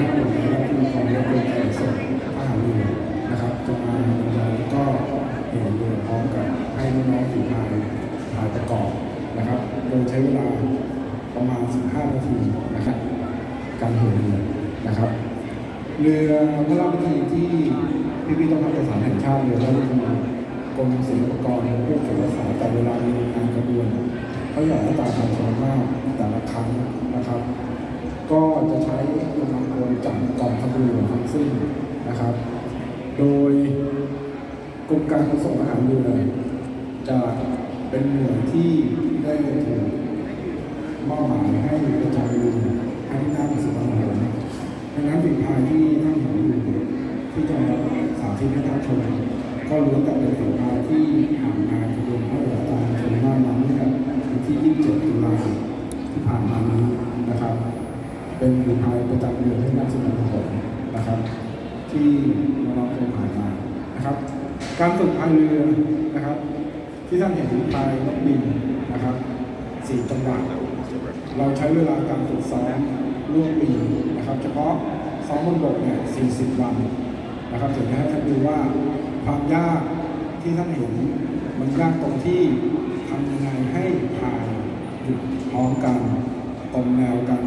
หน้าหน่วยและผู้ปกครองและเป็นการส่งทหารเรือนะครับจะมาบรรยายแล้วก็เห็นเรือพร้อมกับให้น้องๆฝีพายพายประกอบนะครับ โดยใช้เวลาประมาณ 15 นาทีนะครับ การเหินเรือนะครับ เรือพระราชพิธีที่พิพิธภัณฑ์สถานแห่งชาติเรือพระราชพิธีกรมศิลปากรผู้เก็บรักษาแต่เวลามีงานกระบวนเขาใหญ่และตาการชมมากแต่ละครั้งนะครับ ก็จะใช้กำลังพลจากกองทัพเรือทั้งสิ้นนะครับ โดยกรมการขนส่งอาหารเรือจะเป็นหน่วยที่ได้ถูกมอบหมายให้กระจายเรือให้ที่นั่งสุวรรณหงส์ดังนั้นฝีพายที่นั่งเห็นอยู่ที่จะมาสาธิตให้ท่านชมก็ล้วนแต่เป็นฝีพายที่ผ่านงานขบวนพระราชทานชมนาน้ำเมื่อวันที่ 27 ตุลาที่ผ่านมานี้นะครับ เป็นฝีพายประจำเรือที่นั่งสุวรรณหงส์นะครับ ที่น้องๆเคยผ่านมานะครับ การฝึกพายเรือนะครับ ที่ท่านเห็นพายนกบินนะครับสี่จังหวะเราใช้เวลาการฝึกซ้อมร่วมปีนะครับ เฉพาะซ้อมบนบกเนี่ย40 วันนะครับถึงให้ท่านดูว่าความยากที่ท่านเห็นมันยากตรงที่ทำยังไงให้พายหยุดพร้อมกันตรงแนวกัน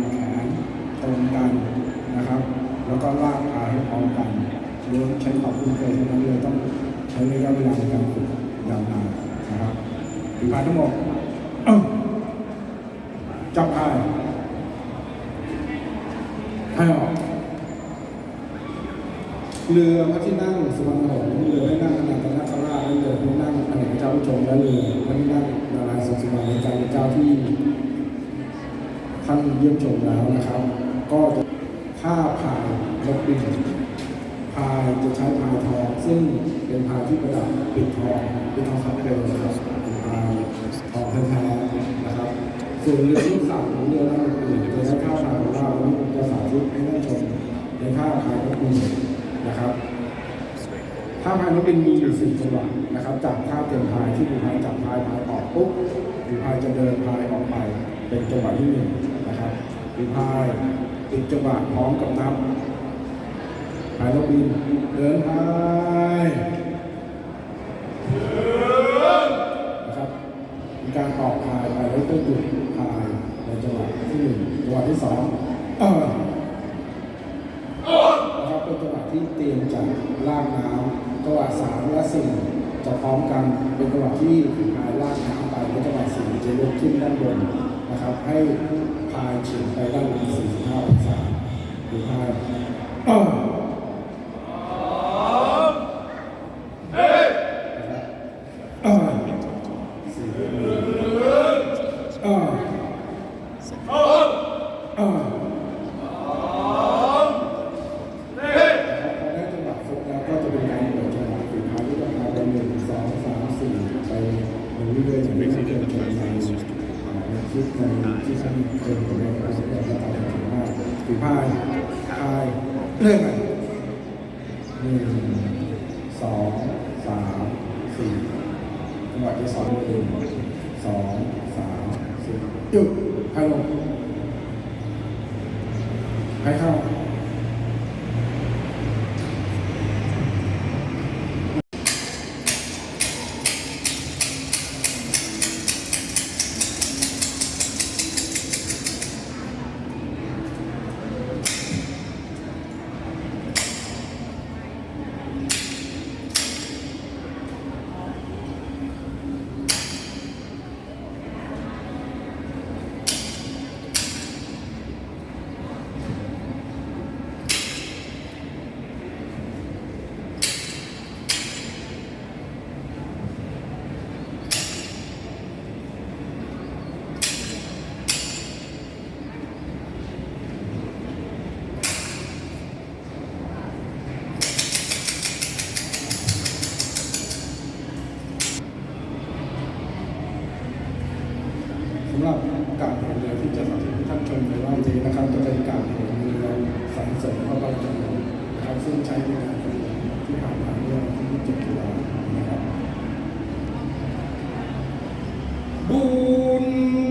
ตรงกันนะครับ แล้วก็ลากพาให้พร้อมกันล้วนใช้ความคุ้นเคยเท่านั้นเลยต้องใช้ระยะเวลาในการฝึกยาวนานนะครับฝีพายทั้งหมดเอ้าจับพายให้ออกเรือพระที่นั่งสุวรรณหงส์เรือพระนั่งอนันตนาคราชและเรือพระนั่งอเนกพระเจ้าผู้ชมและเรือพระที่นั่งนารายณ์ทรงสุวรรณจารย์เจ้าที่ท่านเยี่ยมชมแล้วนะครับ ก็จะท่าพายนกบินพายจะใช้พายทอง ซึ่งเป็นพายที่ประดับปิดทองเปิดทองคำเปลวนะครับเป็นพายทองแท้ๆนะครับ ส่วนเรือลูกสาวของเรือลำอื่นจะใช้ท่าพายของเราจะสาธิตให้ท่านชมในท่าพายนกบินนะครับท่าพายนกบินมีอยู่สี่จังหวะนะครับ จากท่าเต็มพายที่ดูพายจับพายพายออกปุ๊บดูพายจะเดินพายออกไป เป็นจังหวะที่หนึ่ง นะครับดูพายติดจังหวะพร้อมกับนับพายนกบินเดินพายนะครับมีการต่อพายไปแล้วก็หยุดพายในจังหวะที่หนึ่งจังหวะที่สองเออนะครับเป็นจังหวะที่เตรียมจะลากน้ำจังหวะสามและสี่จะพร้อมกันเป็นจังหวะที่พายล่ากน้ำไปและจังหวะสี่จะยกขึ้นด้านบนนะครับให้ ตายเฉียไปด้านหลัง45องศาหรือพายเออนะครับเออสี่เออเออเออ นะครับพอได้จังหวะครบแล้วก็จะเป็นการเปิดจังหวะฝีพายที่ต้องทำกันหนึ่งสองสามสี่ไปเรื่อยๆอย่างที่ท่านเคยชมใน อ่าในคลิปในที่ฉันเคยเห็นในประสบการณ์ต่างๆว่าฝีพายพายเรื่อยไปหนึ่งสองสามสี่จังหวะที่สองหนึ่งสองสามสี่หยุดพายลงพายเข้า สำหรับการเห็นเรือที่จะสาธิตท่านชมในรอบนี้นะครับจะเป็นการเห็นเรือสรรเสริมพระบารมีนะครับซึ่งใช้ในงานที่ผ่านมาเมื่อวันที่27ตุลาคมนะครับบุญ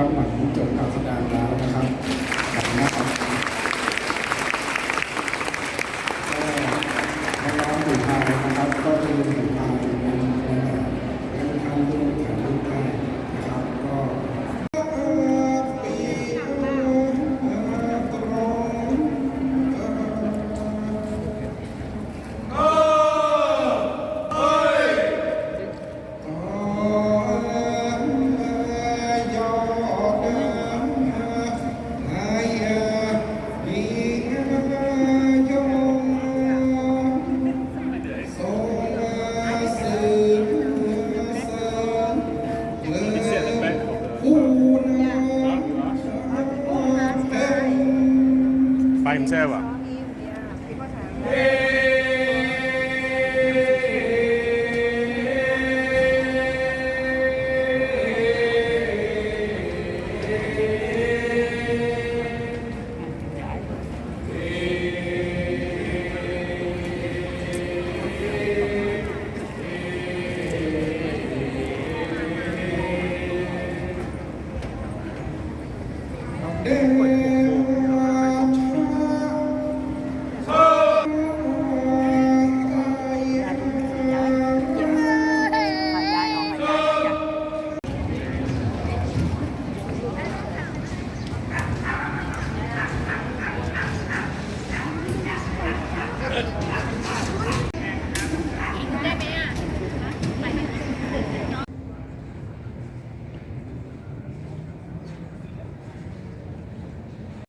นะครับหลังจบการแสดงแล้ว